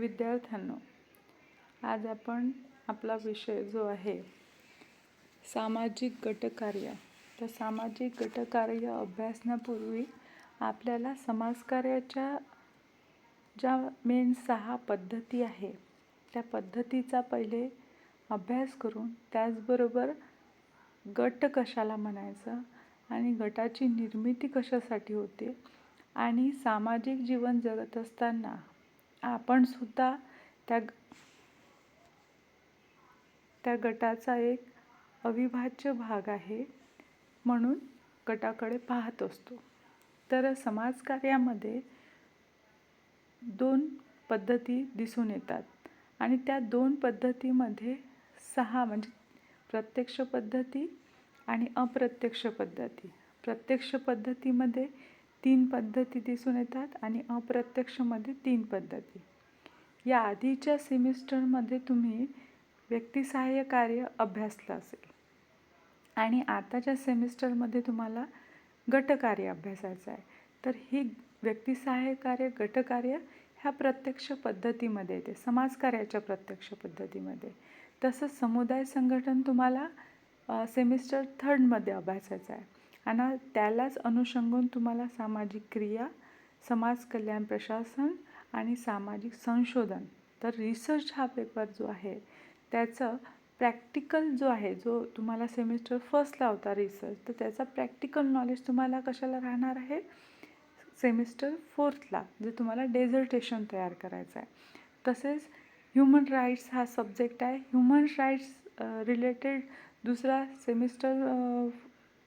विद्यार्थ्यांनो आज आपण आपला विषय जो आहे सामाजिक गटकार्य. तर सामाजिक गटकार्य अभ्यासण्यापूर्वी आपल्याला समाजकार्याच्या ज्या मेन सहा पद्धती आहे त्या पद्धतीचा पहिले अभ्यास करून त्याचबरोबर गट कशाला म्हणायचं आणि गटाची निर्मिती कशासाठी होते आणि सामाजिक जीवन जगत असताना आपण सुद्धा त्या त्या गटाचा एक अविभाज्य भाग आहे म्हणून गटाकडे पाहत असतो. तर समाजकार्यामध्ये दोन पद्धती दिसून येतात आणि त्या दोन पद्धतीमध्ये सहा म्हणजे प्रत्यक्ष पद्धती आणि अप्रत्यक्ष पद्धती. प्रत्यक्ष पद्धतीमध्ये तीन पद्धती दिसून येतात आणि अप्रत्यक्षमध्ये तीन पद्धती. या आधीच्या सेमिस्टरमध्ये तुम्ही व्यक्तिसहाय्य कार्य अभ्यासलं असेल. आणि आताच्या सेमिस्टरमध्ये तुम्हाला गटकार्य अभ्यासायचं आहे. तर ही व्यक्तिसहाय्य कार्य गटकार्य ह्या प्रत्यक्ष पद्धतीमध्ये येते. समाजकार्याच्या प्रत्यक्ष पद्धतीमध्ये. तसंच समुदाय संघटन तुम्हाला सेमिस्टर थर्डमध्ये अभ्यासायचं आहे. आणि त्यालाच अनुषंगून तुम्हाला सामाजिक क्रिया समाज कल्याण प्रशासन आणि सामाजिक संशोधन तर रिसर्च हा पेपर जो आहे त्याचं प्रॅक्टिकल जो आहे जो तुम्हाला सेमिस्टर फर्स्टला होता रिसर्च तर त्याचा प्रॅक्टिकल नॉलेज तुम्हाला कशाला राहणार आहे? सेमिस्टर फोर्थला जे तुम्हाला डेझर्टेशन तयार करायचं आहे. तसेच ह्युमन राईट्स हा सब्जेक्ट आहे. ह्युमन राईट्स रिलेटेड दुसरा सेमिस्टर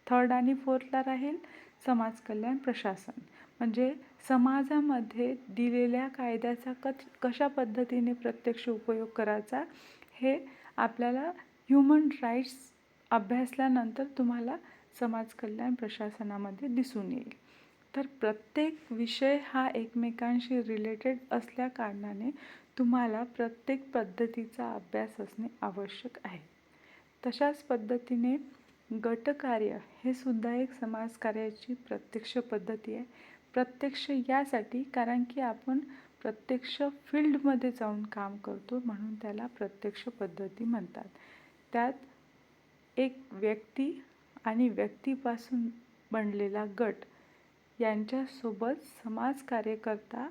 थर्ड आणि फोर्थला राहील समाज कल्याण प्रशासन. म्हणजे समाजामध्ये दिलेल्या कायद्याचा क कशा पद्धतीने प्रत्यक्ष उपयोग करायचा हे आपल्याला ह्युमन राईट्स अभ्यासल्यानंतर तुम्हाला समाज कल्याण प्रशासनामध्ये दिसून येईल. तर प्रत्येक विषय हा एकमेकांशी रिलेटेड असल्या कारणाने तुम्हाला प्रत्येक पद्धतीचा अभ्यास असणे आवश्यक आहे. तशाच पद्धतीने गटकार्य हे सुद्धा एक समाजकार्याची प्रत्यक्ष पद्धती आहे. प्रत्यक्ष यासाठी कारण की आपण प्रत्यक्ष फील्डमध्ये जाऊन काम करतो म्हणून त्याला प्रत्यक्ष पद्धती म्हणतात. त्यात एक व्यक्ती आणि व्यक्तीपासून बनलेला गट यांच्यासोबत समाजकार्यकर्ता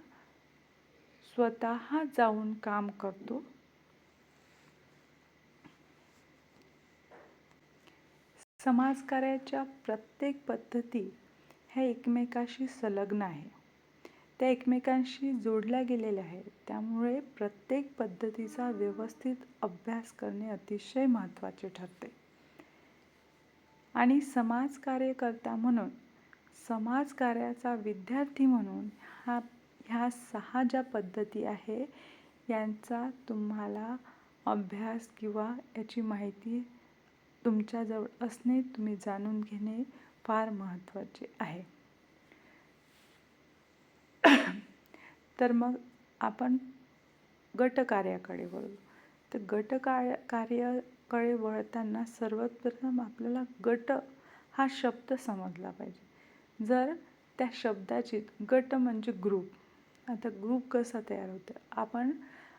स्वतः जाऊन काम करतो. समाजकार्याच्या प्रत्येक पद्धती ह्या एकमेकाशी संलग्न आहे. त्या एकमेकांशी जोडल्या गेलेल्या आहेत. त्यामुळे प्रत्येक पद्धतीचा व्यवस्थित अभ्यास करणे अतिशय महत्त्वाचे ठरते. आणि समाजकार्यकर्ता म्हणून समाजकार्याचा विद्यार्थी म्हणून हा ह्या सहा ज्या पद्धती आहे यांचा तुम्हाला अभ्यास किंवा याची माहिती तुमच्याजवळ असणे तुम्ही जाणून घेणे फार महत्त्वाचे आहे. तर मग आपण गटकार्याकडे वळू. तर गटकार्य कार्याकडे वळताना सर्वात प्रथम आपल्याला गट हा शब्द समजला पाहिजे. जर त्या शब्दाची गट म्हणजे ग्रुप. आता ग्रुप कसा तयार होतं? आपण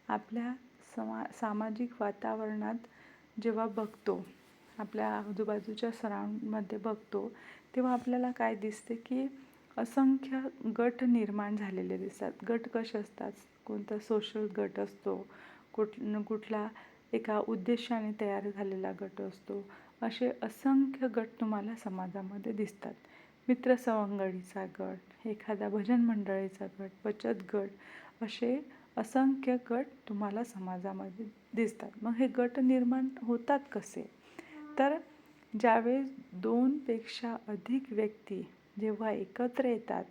आपल्या समा सामाजिक वातावरणात जेव्हा बघतो आपल्या आजूबाजूच्या सराउंडमध्ये बघतो तेव्हा आपल्याला काय दिसते की असंख्य गट निर्माण झालेले दिसतात. गट कसे असतात? कोणता सोशल गट असतो? कुठ कुठला एका उद्देशाने तयार झालेला गट असतो? असे असंख्य गट तुम्हाला समाजामध्ये दिसतात. मित्रसवंगडीचा गट एखादा भजन मंडळीचा गट बचत गट असे असंख्य गट तुम्हाला समाजामध्ये दिसतात. मग हे गट निर्माण होतात कसे? तर ज्यावेळेस दोनपेक्षा अधिक व्यक्ती जेव्हा एकत्र येतात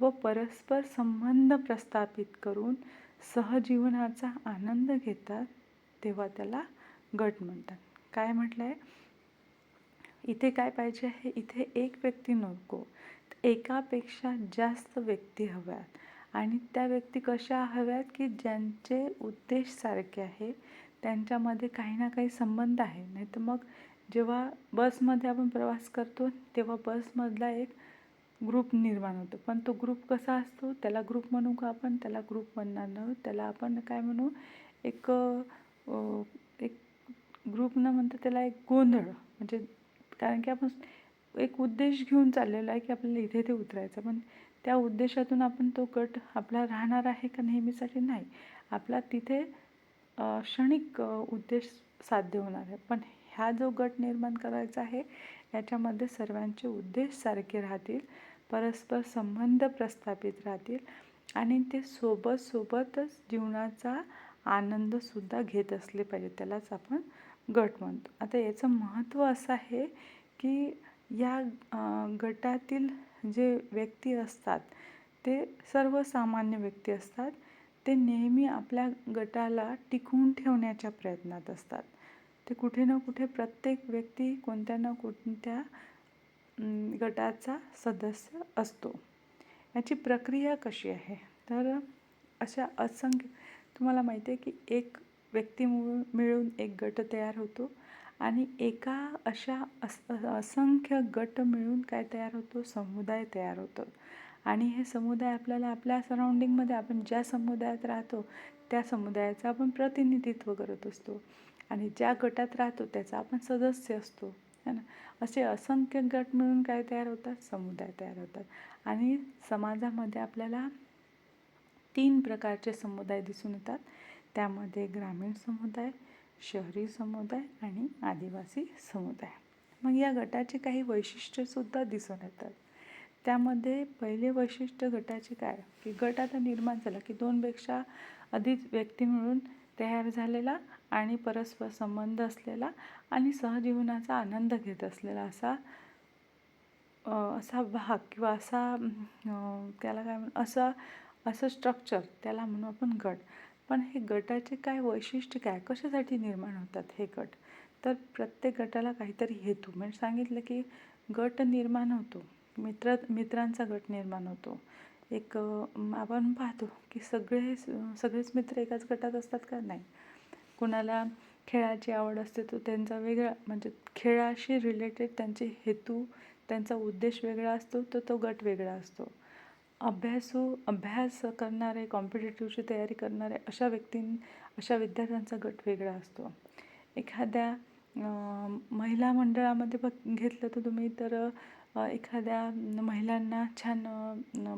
व परस्पर संबंध प्रस्थापित करून सहजीवनाचा आनंद घेतात तेव्हा त्याला गट म्हणतात. काय म्हटलं आहे इथे काय पाहिजे आहे? इथे एक व्यक्ती नको. एकापेक्षा जास्त व्यक्ती हव्यात. आणि त्या व्यक्ती कशा हव्यात? की ज्यांचे उद्देश सारखे आहे त्यांच्यामध्ये काही ना काही संबंध आहे. नाही तर मग जेव्हा बसमध्ये आपण प्रवास करतो तेव्हा बसमधला एक ग्रुप निर्माण होतो. पण तो ग्रुप कसा असतो? त्याला ग्रुप म्हणू का आपण? त्याला ग्रुप म्हणणार नाही. त्याला आपण काय म्हणू? एक एक ग्रुप न म्हणता त्याला एक गोंधळ. म्हणजे कारण की आपण एक उद्देश घेऊन चाललेलो आहे की आपल्याला इथे इथे उतरायचं पण त्या उद्देशातून आपण तो गट आपला राहणार आहे का नेहमीसाठी? नाही. आपला तिथे क्षणिक उद्देश साध्य होणार आहे. पण ह्या जो गट निर्माण करायचा आहे याच्यामध्ये सर्वांचे उद्देश सारखे राहतील परस्पर संबंध प्रस्थापित राहतील आणि ते सोबत सोबतच जीवनाचा आनंदसुद्धा घेत असले पाहिजे त्यालाच आपण गट म्हणतो. आता याचं महत्त्व असं आहे की या गटातील जे व्यक्ती असतात ते सर्वसामान्य व्यक्ती असतात ते नेहमी आपल्या गटाला टिकवून ठेवण्याच्या प्रयत्नात असतात. ते कुठे ना कुठे प्रत्येक व्यक्ती कोणत्या ना कोणत्या गटाचा सदस्य असतो. याची प्रक्रिया कशी आहे? तर अशा असंख्य तुम्हाला माहिती आहे की एक व्यक्ती मिळून मिळून एक गट तयार होतो आणि एका अशा अस असंख्य गट मिळून काय तयार होतो? समुदाय तयार होतो. आणि हे समुदाय आपल्याला आपल्या सराउंडिंगमध्ये आपण ज्या समुदायात राहतो त्या समुदायाचं आपण प्रतिनिधित्व करत असतो. आणि ज्या गटात राहतो त्याचा आपण सदस्य असतो. है ना? असे असंख्य गट मिळून काय तयार होतात? समुदाय तयार होतात. आणि समाजामध्ये आपल्याला तीन प्रकारचे समुदाय दिसून येतात. त्यामध्ये ग्रामीण समुदाय शहरी समुदाय आणि आदिवासी समुदाय. मग या गटाचे काही वैशिष्ट्यसुद्धा दिसून येतात. त्यामध्ये पहिले वैशिष्ट्य गटाचे काय? की गट आता निर्माण झाला की दोनपेक्षा अधिक व्यक्ती मिळून तयार झालेला आणि परस्पर संबंध असलेला आणि सहजीवनाचा आनंद घेत असलेला असा असा भाग किंवा असा त्याला काय म्हणू असा असं स्ट्रक्चर त्याला म्हणू आपण गट. पण हे गटाचे काय वैशिष्ट्य काय? कशासाठी निर्माण होतात हे गट? तर प्रत्येक गटाला काहीतरी हेतू. म्हणजे सांगितलं की गट निर्माण होतो. मित्र मित्रांचा गट निर्माण होतो. एक आपण पाहतो की सगळे सगळेच मित्र एकाच गटात असतात का? नाही. कुणाला खेळाची आवड असते तो त्यांचा वेगळा म्हणजे खेळाशी रिलेटेड त्यांचे हेतू त्यांचा उद्देश वेगळा असतो तर तो गट वेगळा असतो. अभ्यासू हो, अभ्यास करणारे कॉम्पिटेटिव्हची तयारी करणारे अशा व्यक्तीं अशा विद्यार्थ्यांचा गट वेगळा असतो. एखाद्या महिला मंडळामध्ये बघ घेतलं तर तुम्ही तर एखाद्या महिलांना छान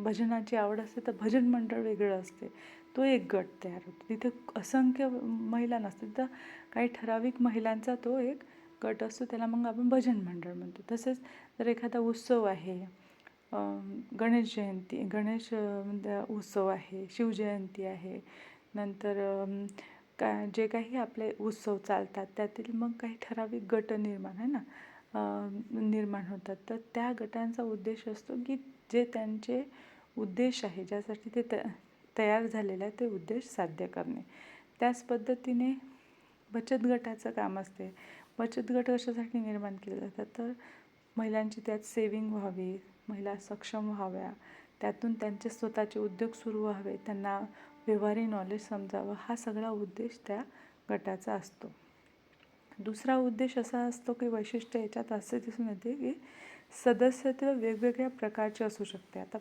भजनाची आवड असते तर भजन मंडळ वेगळं असते. तो एक गट तयार होतो. तिथे असंख्य महिला नसतात. तिथं काही ठराविक महिलांचा तो एक गट असतो. त्याला मग आपण भजन मंडळ म्हणतो. तसेच जर एखादा उत्सव आहे गणेश जयंती गणेश उत्सव आहे शिवजयंती आहे नंतर का जे काही आपले उत्सव चालतात त्यातील मग काही ठराविक गट निर्माण आहे ना निर्माण होतात. तर त्या गटांचा उद्देश असतो की जे त्यांचे उद्देश आहे ज्यासाठी ते त्या तयार झालेला आहे ते उद्देश साध्य करणे. त्याच पद्धतीने बचत गटाचं काम असते. बचत गट कशासाठी निर्माण केले जातात? तर महिलांची त्यात सेविंग व्हावी महिला सक्षम व्हाव्या त्यातून त्यांचे स्वतःचे उद्योग सुरू व्हावे त्यांना व्यवहारी नॉलेज समजावं हा सगळा उद्देश त्या गटाचा असतो. दुसरा उद्देश असा असतो की वैशिष्ट्य याच्यात असे दिसून येते की सदस्यत्व वेगवेगळ्या प्रकारचे असू शकते. आता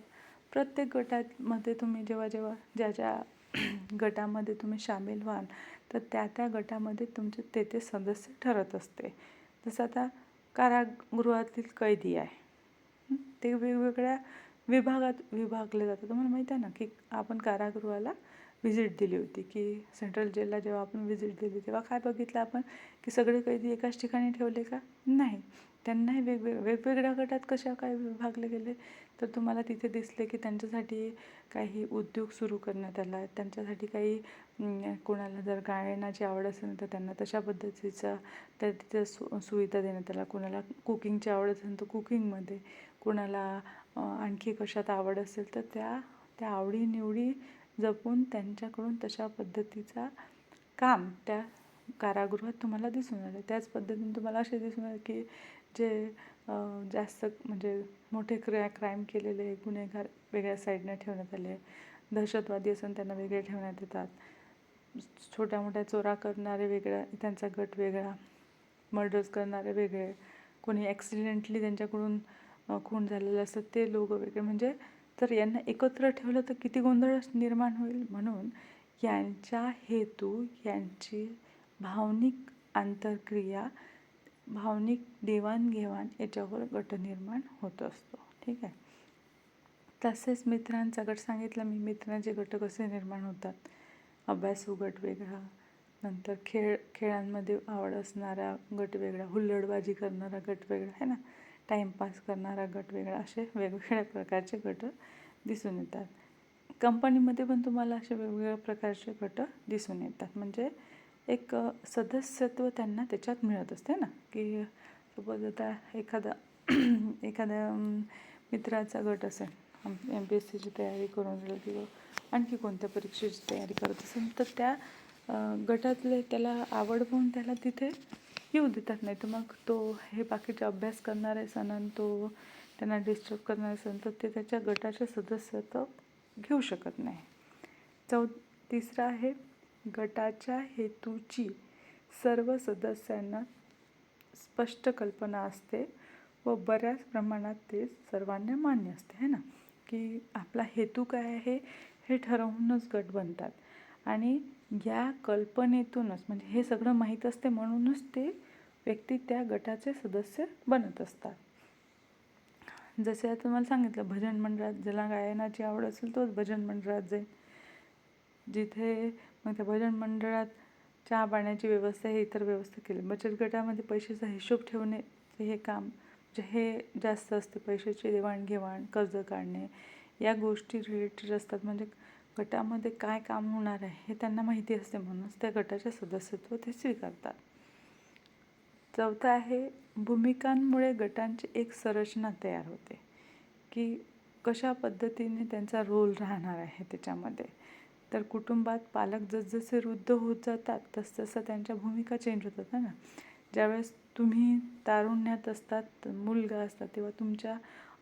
प्रत्येक गटामध्ये तुम्ही जेव्हा जेव्हा ज्या ज्या गटामध्ये तुम्ही सामील व्हाल तर त्या त्या गटामध्ये तुमचे ते ते सदस्य ठरत असते. जसं आता कारागृहातील कैदी आहे. ते वेगवेगळ्या विभागात विभागले जातात. तुम्हाला माहीत आहे ना की आपण कारागृहाला व्हिजिट दिली होती की सेंट्रल जेलला जेव्हा आपण व्हिजिट दिली तेव्हा काय बघितलं आपण? की सगळे कैदी एकाच ठिकाणी ठेवले का? नाही. त्यांनाही वेगवेग वेगवेगळ्या गटात कशा काय विभागले गेले? तर तुम्हाला तिथे दिसले की त्यांच्यासाठी काही उद्योग सुरू करण्यात आला आहे. त्यांच्यासाठी काही कोणाला जर गायनाची आवड असेल तर त्यांना तशा पद्धतीचा त्या तिथे सु सुविधा देण्यात आला कोणाला कुकिंगची आवड असेल तर कुकिंगमध्ये. कोणाला आणखी कशात आवड असेल तर त्या त्या आवडीनिवडी जपून त्यांच्याकडून तशा पद्धतीचा काम त्या कारागृहात तुम्हाला दिसून आलं. त्याच पद्धतीने तुम्हाला असे दिसून आलं की जे जास्त म्हणजे मोठे क्राय क्राईम केलेले गुन्हेगार वेगळ्या साईडने ठेवण्यात आले. दहशतवादी असून त्यांना वेगळे ठेवण्यात येतात. छोट्या मोठ्या चोरा करणारे वेगळा त्यांचा गट वेगळा. मर्डर्स करणारे वेगळे. कोणी ॲक्सिडेंटली त्यांच्याकडून खून झालेले असतात ते लोक वेगळे. म्हणजे तर यांना एकत्र ठेवलं तर किती गोंधळ निर्माण होईल? म्हणून यांचा हेतू यांची भावनिक आंतरक्रिया भावनिक देवाणघेवाण याच्यावर गट निर्माण होत असतो. ठीक आहे? तसेच मित्रांचा गट सांगितलं मी मित्रांचे गट कसे निर्माण होतात? अभ्यासू हो गट वेगळा नंतर खेळ खेळांमध्ये आवड असणारा गट वेगळा हुल्लडबाजी करणारा गट वेगळा आहे ना? टाईमपास करणारा गट वेगळा असे वेगवेगळ्या प्रकारचे गट दिसून येतात. कंपनीमध्ये पण तुम्हाला असे वेगवेगळ्या प्रकारचे गट दिसून येतात. म्हणजे एक सदस्यत्व त्यांना त्याच्यात मिळत असते ना? की सपोज आता एखादा एखाद्या मित्राचा गट असेल एम पी एस सीची तयारी करून राहिलं किंवा आणखी कोणत्या परीक्षेची तयारी करत असेल तर त्या गटातले त्याला आवड म्हणून त्याला तिथे येऊ देतात. नाही तर मग तो हे बाकीचे अभ्यास करणारे सण तो त्यांना डिस्टर्ब करणारे सण तर ते त्याच्या गटाचे सदस्यत्व घेऊ शकत नाही. चौ तिसरं आहे गटाच्या हेतूची सर्व सदस्यांना स्पष्ट कल्पना असते व बऱ्याच प्रमाणात ते सर्वांना मान्य असते है ना? की आपला हेतू काय आहे हे ठरवूनच गट बनतात. आणि या कल्पनेतूनच म्हणजे हे सगळं माहीत असते म्हणूनच ते व्यक्ती त्या गटाचे सदस्य बनत असतात. जसे आता तुम्हाला सांगितलं भजन मंडळात ज्याला गायनाची आवड असेल तोच भजन मंडळात जाईल. जिथे मग त्या भजन मंडळात चहा पाण्याची व्यवस्था हे इतर व्यवस्था केली. बचत गटामध्ये पैशाचा हिशोब ठेवणे हे काम जे हे जास्त असते. पैशाची देवाणघेवाण कर्ज काढणे या गोष्टी रिलेटेड असतात. म्हणजे गटामध्ये काय काम होणार आहे हे त्यांना माहिती असते म्हणूनच त्या गटाचे सदस्यत्व ते स्वीकारतात. चौथं आहे भूमिकांमुळे गटांची एक संरचना तयार होते. की कशा पद्धतीने त्यांचा रोल राहणार आहे त्याच्यामध्ये. तर कुटुंबात पालक जसजसे वृद्ध होत जातात तसतसं त्यांच्या भूमिका चेंज होतात ना? ज्यावेळेस तुम्ही तारुण्यात असतात मुलगा असतात तेव्हा तुमच्या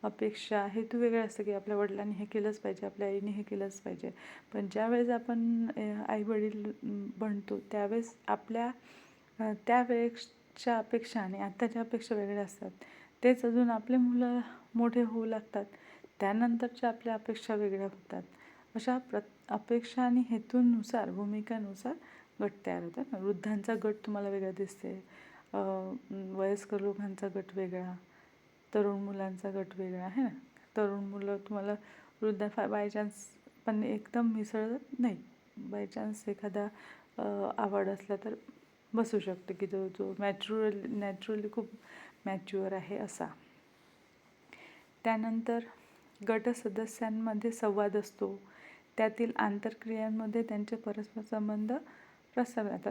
अपेक्षा हेतू वेगळे असतं की आपल्या वडिलांनी हे केलंच पाहिजे आपल्या आईने हे केलंच पाहिजे. पण ज्यावेळेस आपण आई वडील बनतो त्यावेळेस आपल्या त्यावेळेसच्या अपेक्षा आणि आत्ताच्या अपेक्षा वेगळ्या असतात. तेच अजून आपले मुलं मोठे होऊ लागतात. त्यानंतरच्या आपल्या अपेक्षा वेगळ्या होतात. अशा प्र अपेक्षा आणि हेतूंनुसार भूमिकानुसार गट तयार होतात. वृद्धांचा गट तुम्हाला वेगळा दिसते. वयस्कर लोकांचा गट वेगळा तरुण मुलांचा गट वेगळा आहे ना? तरुण मुलं तुम्हाला वृद्ध फा बाय चान्स पण एकदम मिसळत नाही. बाय चान्स एखादा आवड असला तर बसू शकतो की जो जो मॅच्युअल नॅचरली खूप मॅच्युअर आहे असा. त्यानंतर गट सदस्यांमध्ये संवाद असतो. त्यातील आंतरक्रियांमध्ये त्यांचे परस्पर संबंध जातात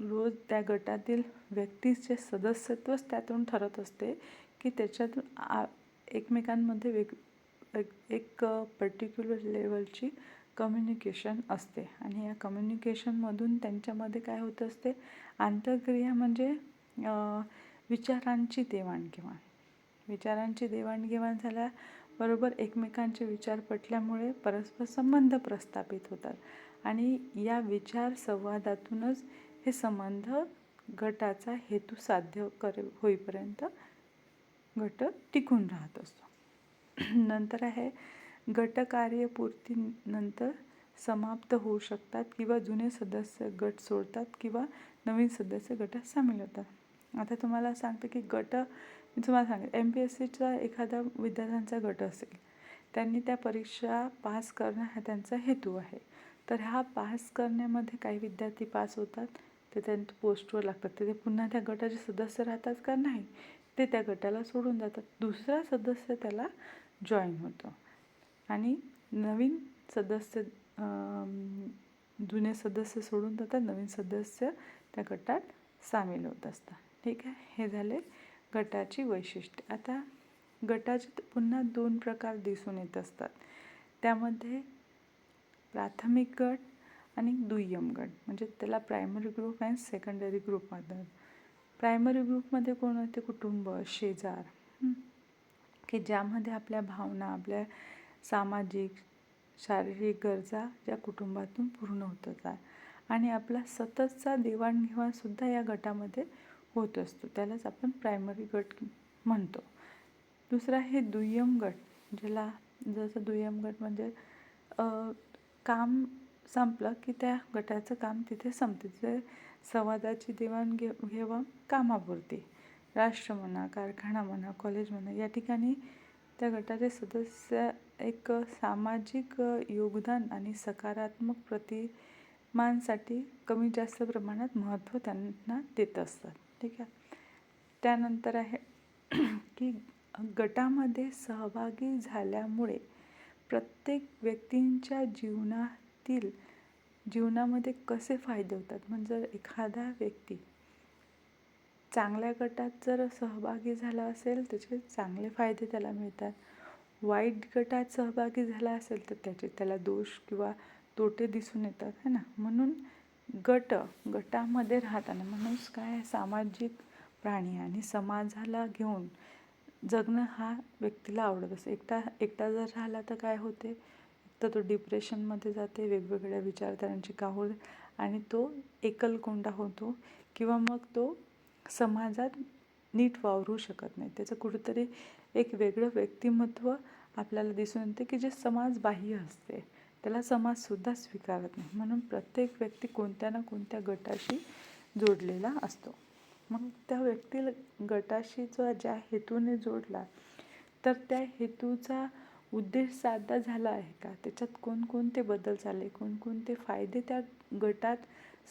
रोज त्या गटातील व्यक्तीचे सदस्यत्वच त्यातून ठरत असते की त्याच्यातून आ एकमेकांमध्ये वेग एक पर्टिक्युलर लेवलची कम्युनिकेशन असते. आणि या कम्युनिकेशनमधून त्यांच्यामध्ये काय होत असते? आंतरक्रिया म्हणजे विचारांची देवाणघेवाण. विचारांची देवाणघेवाण झाल्या बरोबर एकमेकांचे विचार पटल्यामुळे परस्पर संबंध प्रस्थापित होतात. आणि या विचार संवादातूनच हे संबंध गटाचा हेतू साध्य करे होईपर्यंत गट टिकून राहत असतो. नंतर आहे गटकार्यपूर्तीनंतर समाप्त होऊ शकतात किंवा जुने सदस्य गट सोडतात किंवा नवीन सदस्य गटात सामील होतात. आता तुम्हाला सांगते की गट मी तुम्हाला सांगेन एम पी एस सीचा एखादा विद्यार्थ्यांचा गट असेल त्यांनी त्या परीक्षा पास करणं हा त्यांचा हेतू आहे. तर हा पास करण्यामध्ये काही विद्यार्थी पास होतात ते त्यांच्या पोस्टवर लागतात. ते पुन्हा त्या गटाचे सदस्य राहतात का? नाही. ते त्या गटाला सोडून जातात. दुसरा सदस्य त्याला जॉईन होतो. आणि नवीन सदस्य जुने सदस्य सोडून जातात. नवीन सदस्य त्या गटात सामील होत असतात. ठीक आहे? हे झाले गटाची वैशिष्ट्ये. आता गटाचे पुन्हा दोन प्रकार दिसून येत असतात. त्यामध्ये प्राथमिक गट आणि दुय्यम गट. म्हणजे त्याला primary group and secondary group म्हणतात. प्रायमरी ग्रुपमध्ये कोण होते? कुटुंब शेजार. की ज्यामध्ये आपल्या भावना आपल्या सामाजिक शारीरिक गरजा ज्या कुटुंबातून पूर्ण होत होतात. आणि आपला सततचा देवाणघेवाणसुद्धा या गटामध्ये होत असतो. त्यालाच आपण प्रायमरी गट म्हणतो. दुसरं हे दुय्यम गट ज्याला जसं दुय्यम गट म्हणजे काम संपलं की त्या गटाचं काम तिथे संपते. तिथे संवादाची देवाण घे घेवाण कामापुरती. राष्ट्र म्हणा कारखाना म्हणा कॉलेज म्हणा या ठिकाणी त्या गटाचे सदस्य एक सामाजिक योगदान आणि सकारात्मक प्रतिमांसाठी कमी जास्त प्रमाणात महत्त्व त्यांना देत असतात. ठीक आहे. त्यानंतर आहे की गटामध्ये सहभागी झाल्यामुळे प्रत्येक व्यक्तींच्या जीवनातील जीवनामध्ये कसे फायदे होतात? म्हणजे एखादा व्यक्ती चांगल्या गटात जर सहभागी झाला असेल त्याचे चांगले फायदे त्याला मिळतात. वाईट गटात सहभागी झाला असेल तर त्याचे त्याला दोष किंवा तोटे दिसून येतात है ना? म्हणून गट गटामध्ये राहताना म्हणून काय सामाजिक प्राणी आणि समाजाला घेऊन जगणं हा व्यक्तीला आवडत असते. एकटा एकटा जर राहिला तर काय होते? तर तो डिप्रेशनमध्ये जाते वेगवेगळ्या विचारधारांची काहूळ आणि तो एकलकोंडा होतो किंवा मग तो समाजात नीट वावरू शकत नाही. त्याचं कुठंतरी एक वेगळं व्यक्तिमत्व आपल्याला दिसून येते की जे समाजबाह्य असते. त्याला समाजसुद्धा स्वीकारत नाही. म्हणून प्रत्येक व्यक्ती कोणत्या ना कोणत्या गटाशी जोडलेला असतो. मग त्या व्यक्तीला गटाशी जो ज्या हेतूने जोडला तर त्या हेतूचा उद्देश साध्य झाला आहे का? त्याच्यात कोणकोणते बदल झाले? कोणकोणते फायदे त्या गटात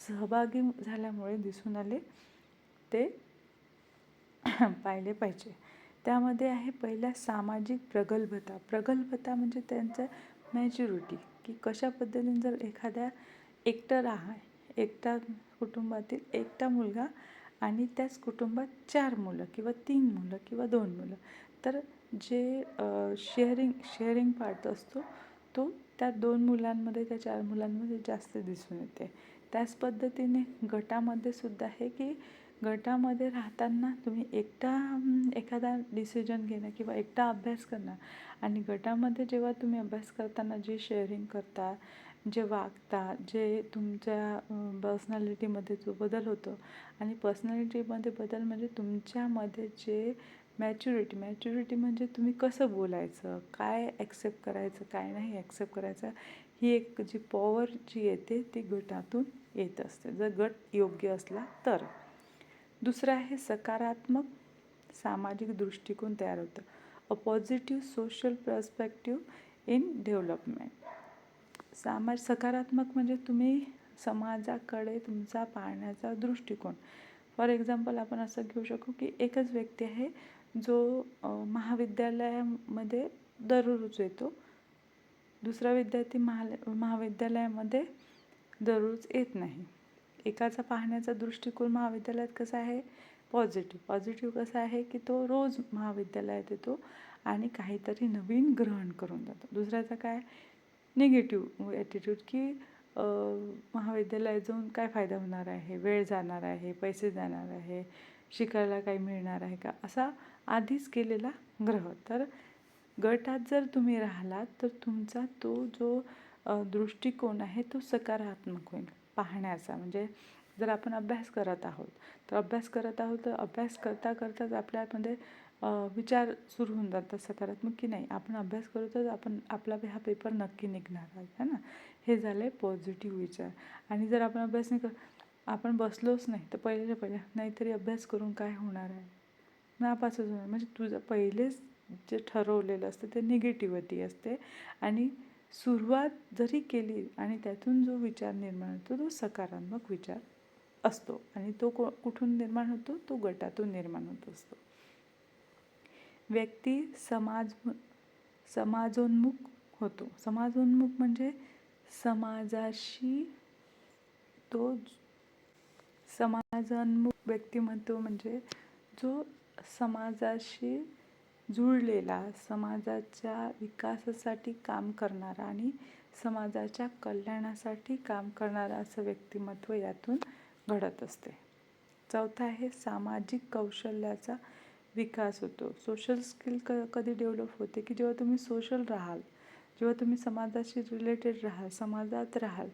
सहभागी झाल्यामुळे दिसून आले ते पाहिले पाहिजे. त्यामध्ये आहे पहिला सामाजिक प्रगल्भता. प्रगल्भता म्हणजे त्यांचं मॅच्युरिटी. की कशा पद्धतीने जर एखाद्या एकटं राहा एकटा कुटुंबातील एकटा मुलगा आणि त्याच कुटुंबात चार मुलं किंवा तीन मुलं किंवा दोन मुलं तर जे शेअरिंग शेअरिंग पार्ट असतो तो त्या दोन मुलांमध्ये त्या चार मुलांमध्ये जास्त दिसून येते. त्याच पद्धतीने गटामध्ये सुद्धा आहे की गटामध्ये राहताना तुम्ही एकटा एखादा डिसिजन घेणं किंवा एकटा अभ्यास करणं आणि गटामध्ये जेव्हा तुम्ही अभ्यास करताना जे शेअरिंग करता जे वागता जे तुमच्या पर्सनॅलिटीमध्ये जो बदल होतो आणि पर्सनॅलिटीमध्ये बदल म्हणजे तुमच्यामध्ये जे मॅच्युरिटी मॅच्युरिटी म्हणजे तुम्ही कसं बोलायचं काय ॲक्सेप्ट करायचं काय नाही ॲक्सेप्ट करायचं ही एक जी पॉवर जी येते ती गटातून येत असते. जर गट योग्य असला तर. दुसरं आहे सकारात्मक सामाजिक दृष्टिकोन तयार होतं. A positive social perspective in development सामा सकारात्मक म्हणजे तुम्ही समाजाकडे तुमचा पाहण्याचा दृष्टिकोन. फॉर एक्झाम्पल आपण असं घेऊ शकू की एकच व्यक्ती आहे जो महाविद्यालयामध्ये दररोज येतो. दुसरा विद्यार्थी महा महाविद्यालयामध्ये दररोज येत नाही. एकाचा पाहण्याचा दृष्टिकोन महाविद्यालयात कसा आहे? पॉझिटिव्ह पॉझिटिव्ह कसा आहे की तो रोज महाविद्यालयात येतो आणि काहीतरी नवीन ग्रहण करून जातो. दुसऱ्याचा काय? निगेटिव्ह ॲटिट्यूड की महाविद्यालयात जाऊन काय फायदा होणार आहे? वेळ जाणार आहे? पैसे जाणार आहे? शिकायला काही मिळणार आहे का? असा आधीच केलेला ग्रह. तर गटात जर तुम्ही राहिलात तर तुमचा तो जो दृष्टिकोन आहे तो सकारात्मक होईल. पाहण्याचा. म्हणजे जर आपण अभ्यास करत आहोत तर अभ्यास करत आहोत तर अभ्यास करता करताच आपल्यामध्ये विचार सुरू होऊन जातात. सकारात्मक की नाही? आपण अभ्यास करू तर आपण आपला हा पेपर नक्की निघणार आहे है ना? हे झालं आहे पॉझिटिव्ह विचार. आणि जर आपण अभ्यास नाही कर आपण बसलोच नाही तर पहिल्याच्या पहिल्या नाहीतरी अभ्यास करून काय होणार आहे? नापासच होणार. म्हणजे तुझं पहिलेच जे ठरवलेलं असतं ते निगेटिव्हिटी असते. आणि सुरुवात जरी केली आणि त्यातून जो विचार निर्माण होतो तो सकारात्मक विचार असतो. आणि तो को कुठून निर्माण होतो? तो गटातून निर्माण होत असतो. व्यक्ती समाज समाजोन्मुख होतो. समाजोन्मुख म्हणजे समाजाशी तो समाजोन्मुख व्यक्तिमत्व म्हणजे जो समाजाशी जुळलेला समाजाच्या विकासासाठी काम करणारा आणि समाजाच्या कल्याणासाठी काम करणारा असं व्यक्तिमत्व यातून घडत असते. चौथा आहे सामाजिक कौशल्याचा विकास होतो. सोशल स्किल क कधी डेव्हलप होते की जेव्हा तुम्ही सोशल राहाल जेव्हा तुम्ही समाजाशी रिलेटेड राहाल समाजात राहाल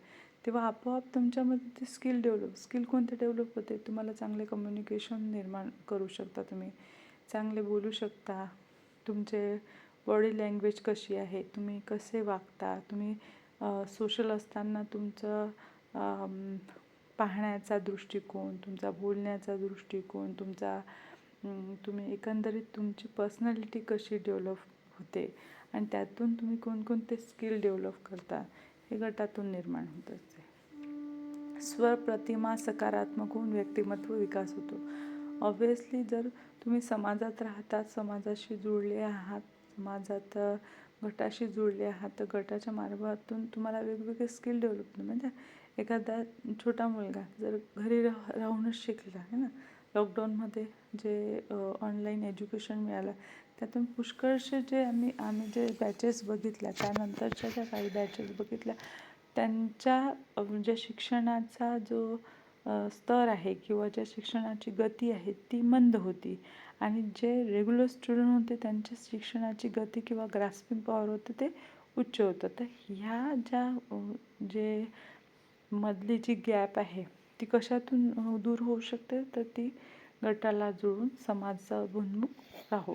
तेव्हा आपोआप तुमच्यामध्ये ते स्किल डेव्हलप स्किल कोणते डेव्हलप होते? तुम्हाला चांगले कम्युनिकेशन निर्माण करू शकता तुम्ही. चांगले बोलू शकता. तुमचे बॉडी लँग्वेज कशी आहे तुम्ही कसे वागता तुम्ही सोशल असताना तुमचं पाहण्याचा दृष्टिकोन तुमचा बोलण्याचा दृष्टिकोन तुमचा तुम्ही एकंदरीत तुमची पर्सनॅलिटी कशी डेव्हलप होते आणि त्यातून तुम्ही कोणकोणते स्किल डेव्हलप करता हे गटातून निर्माण होत असते. स्वप्रतिमा सकारात्मक होऊन व्यक्तिमत्व विकास होतो. ऑब्वियसली जर तुम्ही समाजात राहतात समाजाशी जुळले आहात समाजात गटाशी जुळले आहात तर गटाच्या मार्गातून तुम्हाला वेगवेगळे स्किल डेव्हलप म्हणजे एखादा छोटा मुलगा जर घरी राह राहूनच शिकला आहे ना? लॉकडाऊनमध्ये जे ऑनलाईन एज्युकेशन मिळालं त्यातून पुष्कळसे जे आम्ही आम्ही जे बॅचेस बघितल्या त्यानंतरच्या ज्या काही बॅचेस बघितल्या त्यांच्या म्हणजे शिक्षणाचा जो स्तर आहे किंवा ज्या शिक्षणाची गती आहे ती मंद होती. आणि जे रेग्युलर स्टुडंट होते त्यांच्या शिक्षणाची गती किंवा ग्रास्पिंग पॉवर होते ते उच्च होतं. तर ह्या ज्या जे मधली जी गॅप आहे ती कशातून दूर होऊ शकते? तर ती गटाला जुळून समाजाभिमुख राहू.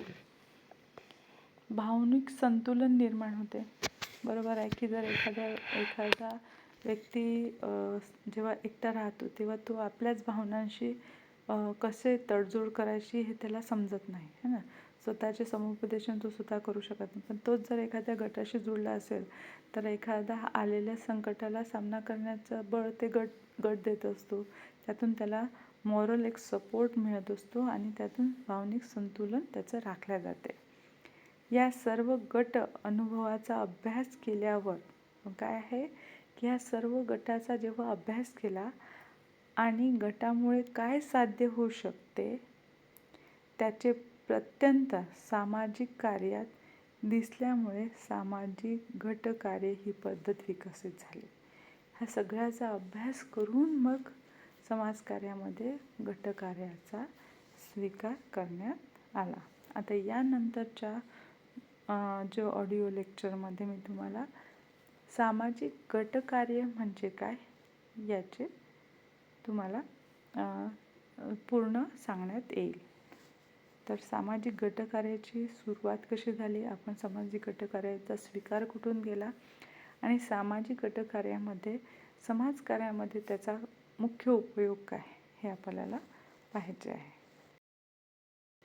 भावनिक संतुलन निर्माण होते. बरोबर आहे की जर एखाद्या एखादा व्यक्ती जेव्हा एकटा राहतो तेव्हा तो आपल्याच भावनांशी कसे तडजोड करायची हे त्याला समजत नाही है ना? स्वतःचे समुपदेशन तो स्वतः करू शकत नाही. पण तोच जर एखाद्या गटाशी जुळला असेल तर एखादा आलेल्या संकटाला सामना करण्याचं बळ ते गट गट देत असतो. त्यातून त्याला मॉरल एक सपोर्ट मिळत असतो आणि त्यातून भावनिक संतुलन त्याचं राखल्या जाते. या सर्व गट अनुभवाचा अभ्यास केल्यावर काय आहे? ह्या या सर्व गटाचा जेव्हा अभ्यास केला आणि गटामुळे काय साध्य होऊ शकते त्याचे प्रत्यंत सामाजिक कार्यात दिसल्यामुळे सामाजिक गटकार्य ही पद्धत विकसित झाली. ह्या सगळ्याचा अभ्यास करून मग समाजकार्यामध्ये गटकार्याचा स्वीकार करण्यात आला. आता यानंतरच्या जो ऑडिओ लेक्चरमध्ये मी तुम्हाला सामाजिक गटकार्य म्हणजे काय? याचे तुम्हाला पूर्ण सांगण्यात येईल. तर सामाजिक गटकार्याची सुरुवात कशी झाली? आपण सामाजिक गटकार्याचा स्वीकार कुठून गेला आणि सामाजिक गटकार्यामध्ये समाजकार्यामध्ये त्याचा मुख्य उपयोग काय? हे आपल्याला पाहायचे आहे.